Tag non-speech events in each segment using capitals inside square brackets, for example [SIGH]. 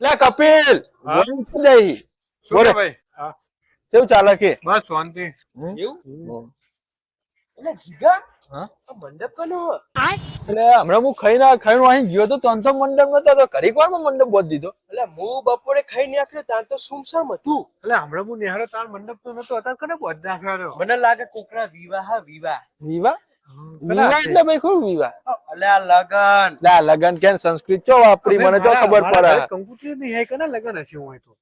લે કપિલ બોલો. કેવું ચાલે કે? બસ શાંતિ? એવું? એટલે જીગા? મંડપ કનો એટલે હમણાં હું ખાઈને ખાઈને અહીં ગયો તો ત્રણ મંડપ નતો તો ઘડીક વારમાં મંડપ બોધ દીધો. એટલે હું બપોરે ખાઈ નાખ્યો ત્યાં તો સુમસામ હતું? એટલે હમણાં હું નિહાળો તાર મંડપ તો નતો અત્યારે કને બોધ નાખ્યો મને લાગે કોકરા વિવાહ વિવાહ. વિવાહ? એટલે ભાઈ શું વિવાહ? એટલે આ લગન. લે આ લગન કેન સંસ્કૃત ચો વાપરી? મને તો ખબર પડે. કંકુત્રી નહીં હે કના લગન હશે હું તો?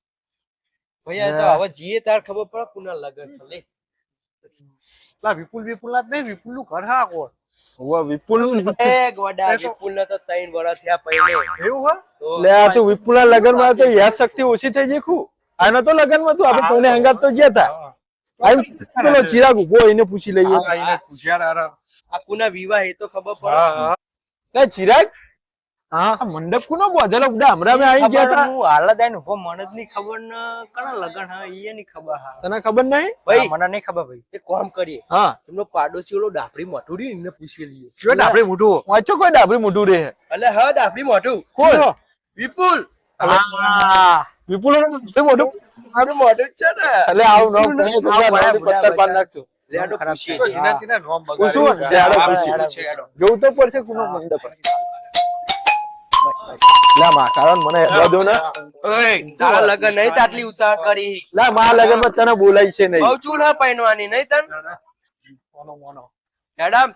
ભાઈ તો હવે જીએ તાર ખબર પડે કુના લગન લે લા. વિપુલ વિપુલ ના નહીં વિપુલનું ઘર હા કોણ? ઓવા વિપુલનું એ ગોડા એ તો- વિપુલ તો ત્રણ વર્ષ થયા પહેલે. એવું હા? લે આ તું વિપુલ ના લગનમાં તો યાદ શક્તિ ઓછી થઈ ગઈ ખુ આના તો લગનમાં તું આપણે હંગાત તો ગયા હતા ચિરાગ ઊભો એને પૂછી લઈએ. પૂછ્યા તારા. આ કુના વિવાહ એ તો ખબર પડે. હા ચિરાગ? હા. મંડપ કુનો બોધેલો ઉડા હમણાં મે આવી ગયા તા. હું હાલત આઈને ઊભો મને જ નહીં ખબર ન કણા લગન હા ઈ ની ખબર હા. તને ખબર નહીં? ભાઈ મને નહીં ખબર ભાઈ. એક કામ કરીએ. હા. એમનો પાડોશી ઓલો ડાફડી મોઢું રહ્યું ને એને પૂછી લઈએ. શું આપણે મોટું વાંચો કોઈ ડાબરી મોઢું રે. એટલે હા ડાફડી મોટું કોણ વિપુલ. હા વિપુલ મોટું મોઢું મારું મોઢું છે ને. એટલે આવું ન તો પત્તર પાડ નાખજો. લે આડો પૂછીએ જીના જીના નોમ પૂછું બગાડ્યું. ને હેડો હા, પૂછીએ. પૂછે, હેડો. જોવું તો પડશે કુનો મંડપ લા માં કારણ મને હેડવા ને? ઓય તારા લગન નહીં તો ઉતાર કરી. લા માં લગનમાં તને બોલાય છે નહીં. બહુ ચૂલ પહેરવાની નહીં તન? મોનો, મોનો. મેડમ.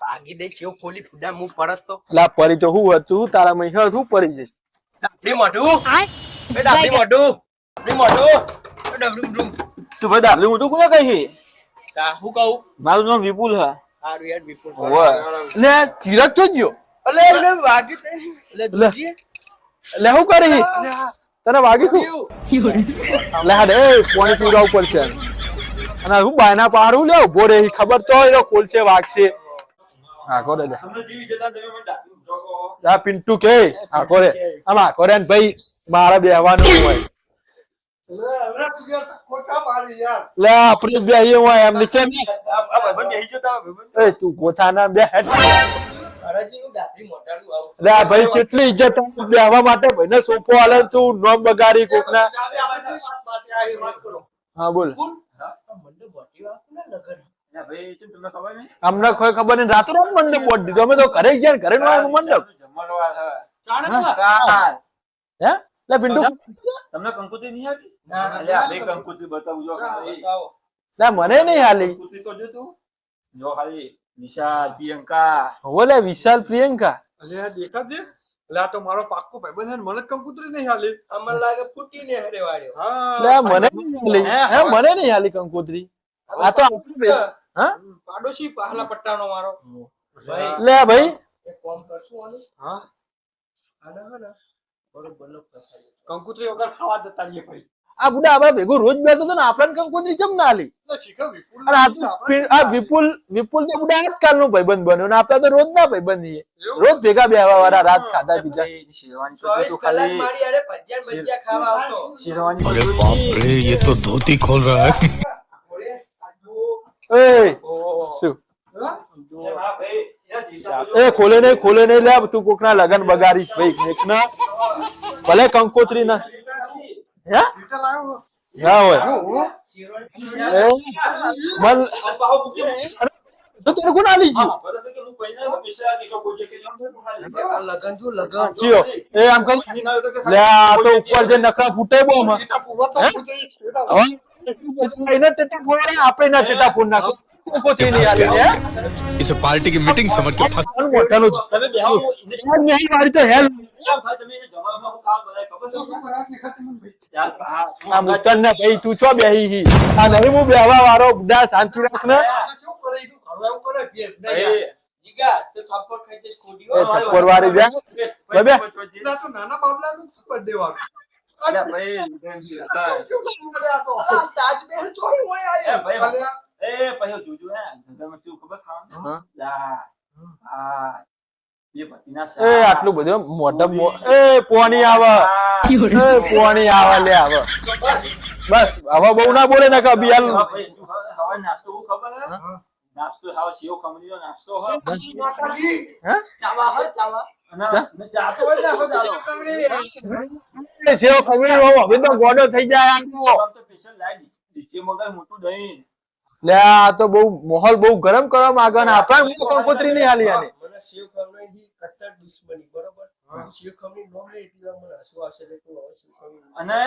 ભાગી દે છે ખોલી ફુડા મું પરત તો. લા પરી તો હું હતું તારા મહી હળ શું પડી જઈશ. મોઢું. એ ડાબડી મોઢું ડાબડી મોઢું એ ડાબડી મોઢું તું ભાઈ દાબલી મોટું કોને કહી તા હું કહું મારું નામ વિપુલ હા હારું યાર વિપુલ હોવે. લે ચિરાગ તો ગયો અલે એને વાગ્યું તે એટલે લે હું કરી તને વાગી તું લે હાડે એ પાણી પીવડાવવું પડશે અને હું બાયના પાડું લે ઊભો રે ખબર તો હોય એનો કોલ છે વાગશે હા કોરે લે આ પિન્ટુ કે હા કોરે આમ કોરે ભાઈ મારે બેહવાનું હોય. લે આપણે બેહીએ હોય એમ નીચે એ તું કોથાના બે હેઠ હરાજીનું ડાબડી મોઢાનું આવું લે ભાઈ કેટલી ઇજ્જત બેહવા માટે ભાઈને સોફો આલે તું નોમ બગાડી કોકના. હા બોલ. અમને કોઈ ખબર નહીં રાતો રાત મંડપ બોટ દીધો. અમે તો ઘરે ગયા ને ઘરે નો મંડપ. હે? લે પિન્ટુ. તમને કંકુત્રી નહીં આવી ના, ના, અલ્યા, ના, બતાવું જો. લે મને નહીં હાલી. કંકુત્રી તો જો તું. જો હાલી. વિશાલ પ્રિયંકા. ઓલે વિશાલ પ્રિયંકા. અલે આ દેખાડજે. એટલે આ તો મારો પાક્કો ભાઈબંધ છે મને કંકુતરી નહીં હાલી. અમને લાગે ફૂટીને હેરે વાળ્યો. હા. મને નહીં હાલી. હે. મને નહીં હાલી કંકુતરી. આ તો હા. પાડોશી પહેલા પટ્ટાનો મારો. ભાઈ લે ભાઈ. એક કામ કરશું આનું. હા. આને હા ને નો. કંકુત્રી વગર ખાવા જતા રહીએ ભાઈ. આ બુડા આપડે ભેગું રોજ બેતો હતો ને આપણને કંકોત્રી કેમ ના લી? વિપુલ વિપુલ તો બુડા આજકાલ નો ભાઈબંધ બન્યો ને આપડે તો રોજ ના ભાઈબંધ છીએ. રોજ ભેગા બેહવા વાળા રાત ખાધા બીજા. શેરવાની તો ધોતી ખોલ રહા શું? એ ખોલે નહીં ખોલે નહીં, લે, તું કોકના લગન બગાડીશ, ભાઈ ના. ભલે કંકોત્રી ના. હે? હોય. ને. કોઈ એ આમ કર નહીં આવે તો કે લે, આ તો ઉપર જે નખરા ફૂટે બહુ માં ના ટેટા ફોન નાખો. કોકોત્રી નહીં આલી હે इसे पार्टी की मीटिंग समझ के फंस આનું મોઢાનું જ. તમે બેહો, એને યાર, નહીં મારી તો હેલ યાર ભાઈ તમે એ જમાનામાં હું કામ બનાય ખબર છે? યાર, હા, હું આ મુસ્તન ને ભાઈ તું છો બેહી હી આ નહીં હું બેહવા વાળો બુડા શાંતિ રાખ ને શું કરે ઈ તું ઘરવા એવું કરે ફેર. ભાઈ, જીગા તો થપ્પડ ખાઈ જઈશ ખોડી એ હો. થપ્પડ વાળી બેન બે બે. ના તો નાના બાબલા નું બર્થડે વાળું યાર, ભાઈ, યાર, કેવું કરવું પડે આ તો આ તાજમહેલ ચોરી હોય આયો. ભાઈ, અલે આ એ પછી જોજો હે ધંધામાં કેવું ખબર ખાવાનું? હા. લા, આ, એ પતિના એ. આટલું બધું મોઢા મો- એ પોણી આવે. એ પોણી આવે લે આવે. બસ. હવે બહુ ના બોલે ના કે અભી હાલ હા, હવે- નાસ્તો હું ખબર હે? નાસ્તો હાવ સીઓ ખમણીનો નાસ્તો હોય ચાવા હો? ચાવા અને મેં જાતો હોય ને આખો દાડો. એ સેવ રહ્યો હવે તો ગોડો થઈ જાય આમ તો. મોટું દહીં. લે આ તો બહુ માહોલ બહુ ગરમ કરવા માંગે ને. આપણે હું કંકોત્રી નહીં હાલી આની મને શિવ ખમણી કટ્ટર દુશ્મની બરોબર? અને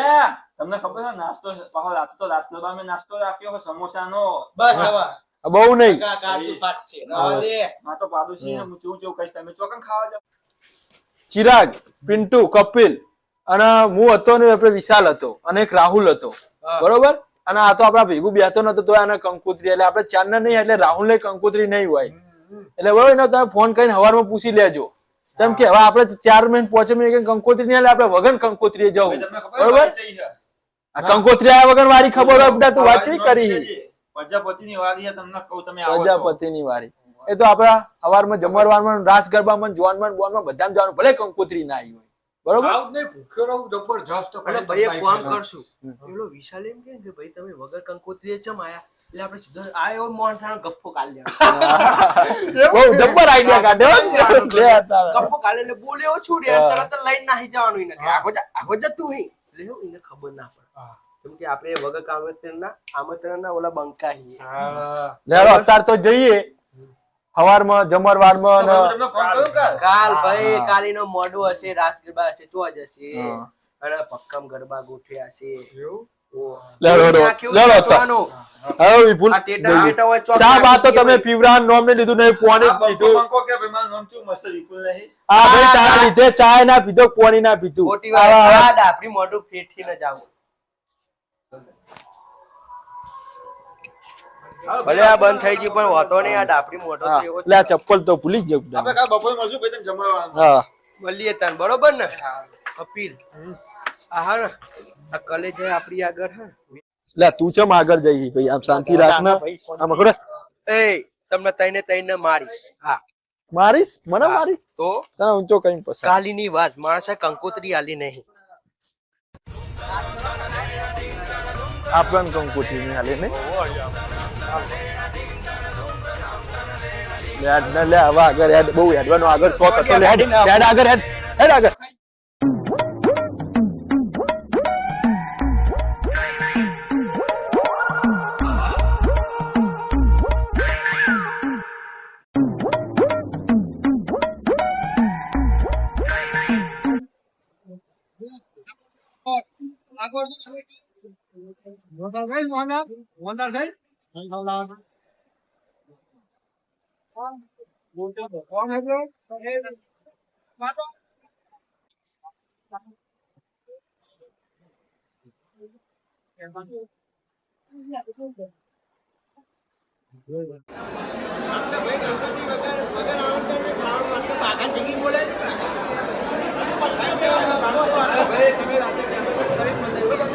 તમને ખબર છે નાસ્તો પાછો રાત તો રાત્રે મેં નાસ્તો રાખ્યો હોય સમોસાનો. બસ હવે. બહુ નહીં. કા કાજુ પાક છે. રવા માં તો પાડોશી હું. ચેવું ચેવું કહીશ તમે. ચોકન ખાવા જાવ ચિરાગ પિન્ટુ કપિલ અને હું હતો ને આપણે વિશાલ હતો અને એક રાહુલ હતો. બરોબર? અને આ તો આપણા ભેગું બેઠો નતો તો આને કંકોત્રી એટલે આપણે ચાર ને નહીં એટલે રાહુલ ને કંકોત્રી નહીં હોય. એટલે બરોબર એને તમે ફોન કરીને હવારમાં પૂછી લેજો. કેમ કે હવે આપણે ચાર મહિને પાંચ મહિને કંકોત્રી નહીં એટલે આપણે વગર કંકોત્રી જવું. બરોબર? કંકોત્રી આ વગર વારી ખબર હોય બધા તું વાંચી કરી. પ્રજાપતિની છે, તમને કહું તમે તો. પ્રજાપતિની વારી. એ તો આપણા હવારમાં જમણવારમાં રાસ ગરબામાં જોનમાં બોનમાં બધામાં જવાનું. ભલે કંકોત્રી ના આવી હોય. બરોબર? આવ નહીં ભૂખ્યો રહું જબરજસ્ત અને ભાઈ એક કામ કરશું. પેલો વિશાલ એમ કે કે ભાઈ તમે વગર કંકોત્રીએ ચમ આયા એટલે આપણે સીધો આ એવો મોહનથાળનો ગપ્પો કાઢ લેવાનો બહુ જબ્બર આઈડિયા કાઢ્યો હો. લે તારા. ગપ્પો કાઢે એટલે બોલે એવો છૂટે તરત લઈને નાહી જવાનું એને. એટલે એને ખબર ના પડે. કેમ કે આપણે વગર કામતરના આમતરના ઓલા બંકા લે અત્યારે તો જઈએ. હવારમાં જમરવારમાં કાલ? કાલ ભાઈ કાલીનો મોડું હશે રાસ ગરબા હશે તો જ હશે. અને પક્કમ ગરબા ગોઠ્યા છે. ચા. ના લીધું પોણી ના પીધું. આપડી કે ફેઠી ને નામ શું? મસ્ત વિપુલ ભલે આ બંધ થઈ ગયું પણ વાતો નહીં આ ડાપડી મોટો હા, તો એવો જ લે આ ચપ્પલ તો ભૂલી જ જવું આપણે કા બપોર મળશું ભાઈ તને જમવાનું હા. મળીએ તને બરોબર ને? અપીલ આહાર આ કલેજ હે આપણી આગળ હે. લે તું ચમ આગળ જઈ ભાઈ આમ શાંતિ રાખ ને આમ કરે એ તમને તઈને તઈને મારીશ હા. મારીશ? મને મારીશ? તો? તને ઊંચો કઈ પસંદ કાલીની વાત માણસે કંકોત્રી આલી નહીં. આપણને કંકોત્રી ની? આલી નહીં ને લે હવે આગળ હેડ બહુ હેડવાનો આગળ શોખ હતો લે હેડ હેડ આગળ હેડ હેડ આગળ Anh không lo Con. Muốn cho của con hết nhé Con hết rồi. Bắt đó Hãy subscribe cho kênh Ghiền Mì Gõ Để không bỏ lỡ những video hấp dẫn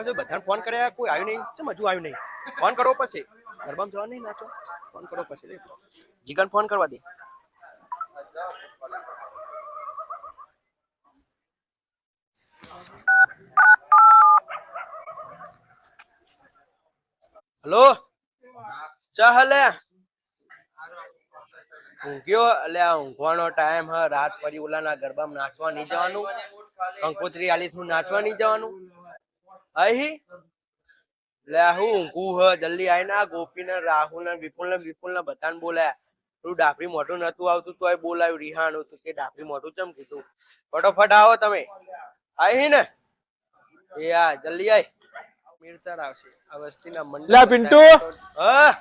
તો બધાને ફોન કર્યા કોઈ આવ્યું નહીં ચમ હજુ આવ્યું નહીં ફોન કરવો પડશે ગરબામાં જવા નહીં નાચો ફોન પડશે લે. જીગન ફોન કરવા હલો ચા હલે? ઊંઘ્યો? એટલે ઊંઘવાનો ટાઈમ હ, રાત પડી ઓલાના ગરબામાં નાચવા નહીં જવાનું. કંકોત્રી આલી થું નાચવા નહીં જવાનું. અહી? લે હું ઊંઘું હ, જલ્દી આવીને ગોપી ને રાહુલ ને વિપુલ ને વિપુલ ને બધાને બોલાયા. તું ડાફરી મોઢું નતું આવતું, તોય બોલાયું રિહાણું તું કે ડાફરી મોઢું ચમ કીધું? ફટોફટ આવો તમે. આવી ને. એ આ, જલ્દી આય. મિરતર આવશે. આ વસ્તીના મંડળ લે પિન્ટુ. હા?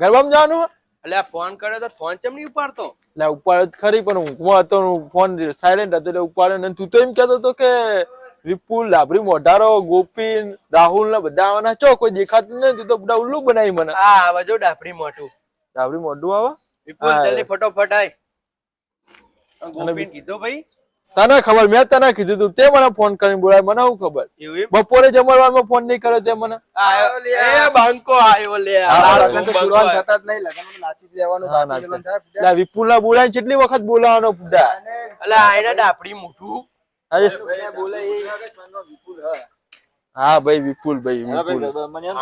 ગરબામાં જવાનું? હે? એટલે આ ફોન કર્યો તો ફોન કેમ નહીં ઉપાડતો? એટલે ઉપર ખરી પણ હું હતો ફોન સાયલેન્ટ હતો એટલે ઉપાડ્યો ને તું તો એમ કહેતો હતો કે વિપુલ લાભરી મોઢારો ગોપીન રાહુલ ને બધા આવવાના. છો કોઈ દેખાતું નહીં તું તો બધા ઉલ્લુ બનાવી મને. આ આવે જો ડાફડી મોઢું. લાભરી મોઢું આવે? વિપુલ હા. જલ્દી ફટોફટ આય ગોપીન કીધો ભાઈ તને ખબર મેં તને કીધું તું તે મને ફોન કરીને બોલાય મને હું ખબર? બપોરે જમણવારમાં ફોન નહીં કર્યો તે મને. આયો લે એ બાંકો આયો લે લગન તો શરૂઆત થતા જ નહીં લગનમાં નાચી દેવાનું બાકી. થાય. વિપુલ ના બોલાય કેટલી વખત બોલાવાનો પુડા? એટલે આયને ડાપડી મોટું અરે બોલે એ? હા ભાઈ વિપુલ ભાઈ વિપુલ.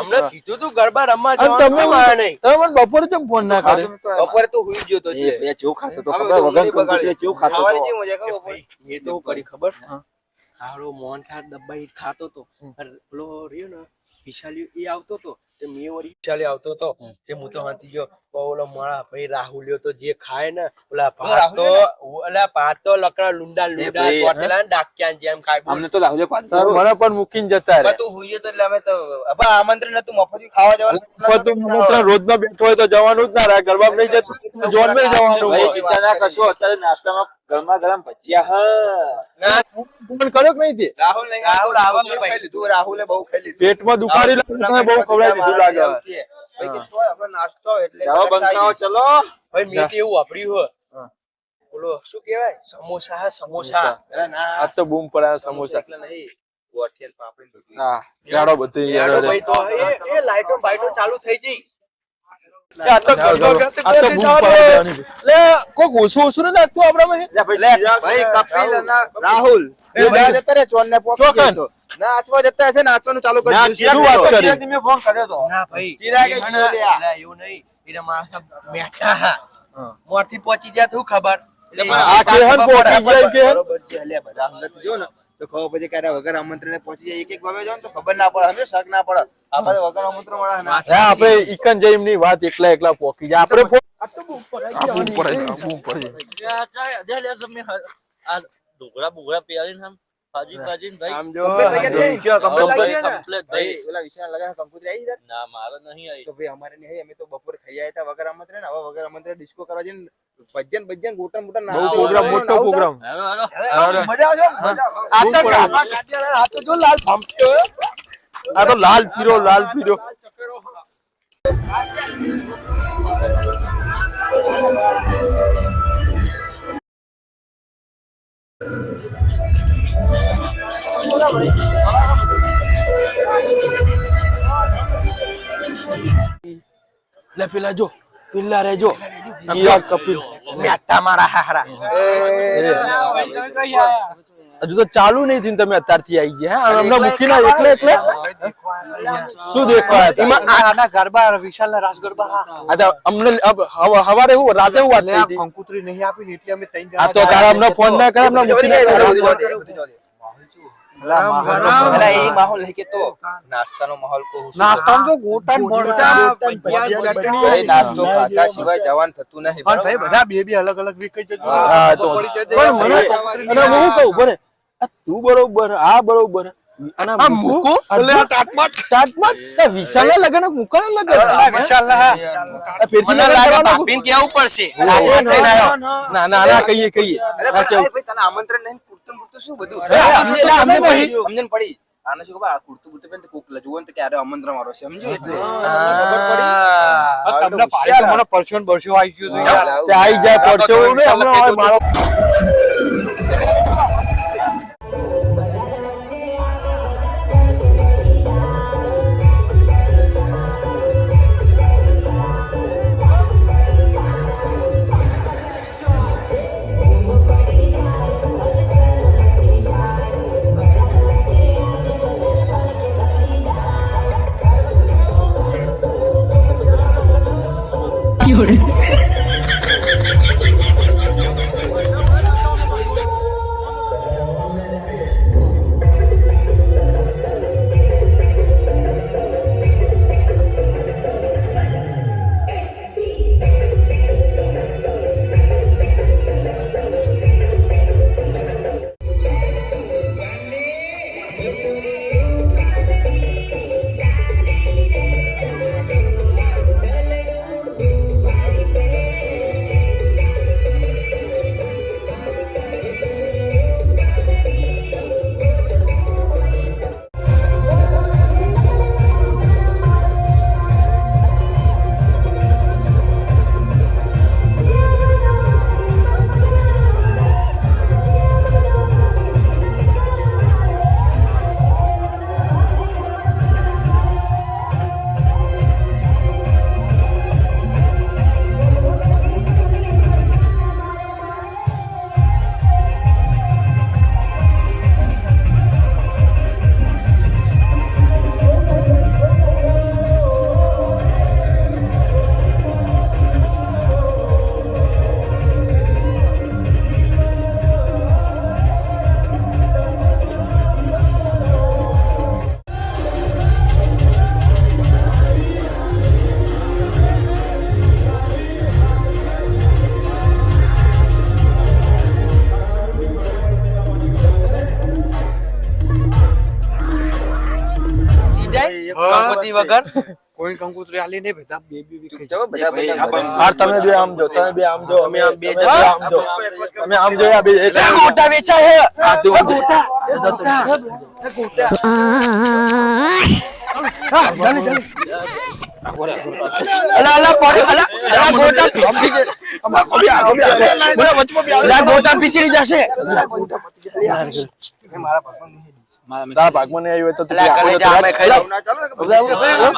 અમને કીધું તું ગરબા રમવા જવાનું તમે કેમ નહીં. તમે બપોરે કેમ ફોન ના કરે? બપોરે તો હુઈ ગયો તો છે. બે ચેવું ખાતો તો ખબર વગર ઊંઘી બગાડી. ખાતો તો. ખાવાની મજા ખબર બપોરે? એ તો કરી ખબર. હારો મોહન ખાટ દબાઈ ખાતો તો. પેલો રહ્યો ને વિશાલી એ આવતો હતો તે મેં વળી વિશાલી આવતો હતો. તે હું તો હાથી ગયો. ઓલો મારા ભાઈ રાહુલ્યો તો જે ખાય ને ઓલા ભાત ઓલા ભાત લકડા લુંડા લુંડા ચોટેલા ડાક્યા જેમ ખાય. અમને તો લાવજો પાછું. મને પણ મૂકીને જતા રે તું હુઈ તો એટલે અમે તો અબા આમંત્રણ નતું મફત ખાવા જવાનું તું મને ત્યાં રોજ ના બેઠો હોય તો જવાનું જ ના રહે ગરબા નહીં જતું. જોન મે જવાનું ભાઈ ચિંતા ના કરશો અત્યારે નાસ્તામાં ગરમા ગરમ ભજીયા હ. ના, ફોન કર્યો કે નહીં તે? રાહુલ નહીં રાહુલ આવા ખાઈ ભાઈ. લીધું. રાહુલે બહુ ખાઈ લીધું. પેટમાં દુખાડી લાગે બહુ ખવડાવી દીધું લાગે. નાસ્તો એટલે ચલો. ભાઈ મેં એવું વાપર્યું હે. ઓલો શું કહેવાય? સમોસા સમોસા. આ તો બૂમ પડ્યા સમોસા એટલે નહીં ગોઠિયલ પાપડી હા યાડો બધી યાડો યાડો. ભાઈ તો એ એ લાઈટો બાઈટો ચાલુ થઈ ગઈ. આ તો આ તો ગરબા આ તો બૂમ પડવાની લે કોક ઓછું ઓછું ને નાખતું આપડે હે? લે, ભાઈ રાહુલ. બે જતા રે ચોર ને પોકી તો. નાચવા જતા હશે નાચવાનું ચાલુ કરી ના, દીધું શું વાત તો- કરી? ચિરાગને ફોન કર્યો તો ના ભાઈ લે આ. ના, એવું નહીં એટલે મારા સબ બેઠા હા મોરથી પહોંચી ગયા તું ખબર આ કેહન પહોંચી જાય કે બરોબર છે, લે, બધા હંગાત જો ને તો ખબર પછી ક્યારે વગર આમંત્રણ પહોંચી જાય એક એક વાગે જો ને તો ખબર ના પડે હમે શક ના પડે આપણે વગર આમંત્રણ વાળા ના આપણે ઈકન જઈમની વાત એકલા એકલા પોકી જાય આપણે ઉપર આ બૂમ પડાય છે, લે પડાય આ ડોગરા બોગરા પહેરીને આમ ભાજી ભાજીને ભાઈ. આમ જો. કમ્પ્લીટ ને? ભાઈ ઓલા વિશાલ લગા કંકુતરી આવી છે ના મારે નહીં આવી તો ભાઈ અમારે નહીં અમે તો બપોર ખાઈ આવ્યા હતા વગર આમંત્રણ હવે વગર આમંત્રણ ડિસ્કો કરવા જઈને ભજન ભજન ગોટા મોટા બહુ પ્રોગ્રામ મોટો પ્રોગ્રામ હેલો હેલો. મજા આવશે. આ તો ગામમાં કાઢ્યા આ તો જો લાલ ફામટ્યો હે. આ તો લાલ પીરો લાલ પીરો લે પેલા જો પેલા રે જો ચિરાગ કપિલ મેટા મારા હારા હજુ તો ચાલુ નહીં થયું તમે અત્યારથી આવી ગયા હે? મૂકી ના એટલે એટલે શું દેખવા? એમાં આના ગરબા વિશાલ રાસ ગરબા આ અમને હવારે હું રાતે હું વાત થઈ? કંકુતરી નહીં આપી ને એટલે અમે ત્રણ આ તો તારા અમને ફોન ના કરે અમને મૂકી ના ને ને જવાનું થતું નહીં તો બરોબર આ બરોબર. અને આ એટલે ટાટમાટ ટાટમાટ એ વિશાલના લગન? મૂકાના લગન વિશાલ ના આ ફેરથી મને લાગે કરવાના કેવું પડશે ના, ના, ના. ના ના કહીએ કહીએ. અરે ના પણ કેવું? ભાઈ, તને આમંત્રણ નહીં પૂરતું પૂરતું શું બધું? અરે, આમને તો અમને પડી. આને શું ખબર? આ કુર્તું કોક ને તો ક્યારે આમંત્રણ મારો છે સમજો એટલે તમને મને આવી ગયું તો આવી જાય હવે મારો કીધી વગર? [LAUGHS] કોઈ કંકુતરી આલી નહીં બધા બે બે ખાઈ બધા બધા તમે બે આમ જો તમે બે આમ જો અમે આમ બે આમ જો. અમે આમ જો આ બે એ મોટા ગોટા વેચાય હે. આ તું ગોટા. અલા અલા ગોટા અલા ગોટા પીચડી જશે અમે ખાઈ લઉં ના ચાલો ને બધા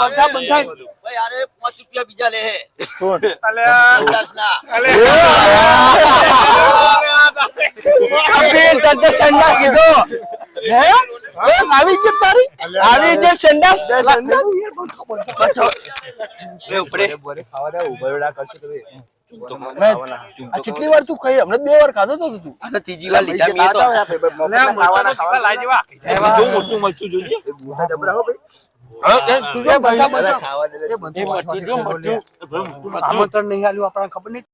બધા બંધાય ભાઈ અરે પાંચ રૂપિયા બીજા લે કપિલ તને તો સંડાસ કીધો હે બસ આવી જ તારી? આવી જ સંડાસ લે ઉપડે. આ કેટલી વાર તું ખાઈ? હમણાં બે વાર ખાધો તો તું. આ ત્રીજી વાર લીધા મેં તો. ખાવાના ખાવાના. લાઈ દેવા જો મોટું મરચું જોજે મોટા જબરા હો ભાઈ તું બધા બધા. ખાવા આમંત્રણ નહીં આલ્યું આપણને ખબર નહીં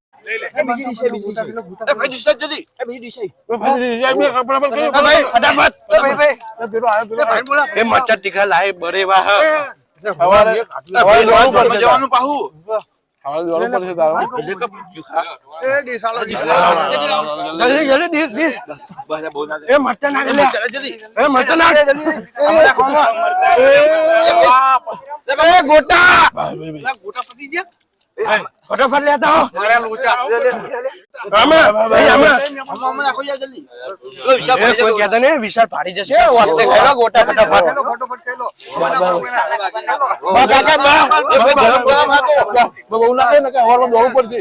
ગોટા ગોટા પતી ગયા ફટાફટ લેતા હો મારા લોચા વિશાળ ફાડી જશે ગોટા ફટાફટ ખાઈ લો, ફટોફટ ખાઈ લો. બા કાકા બા એ ભાઈ ગરમ ગરમ હતો બહુ ના થાય ને કે સવારમાં દોડવું પડશે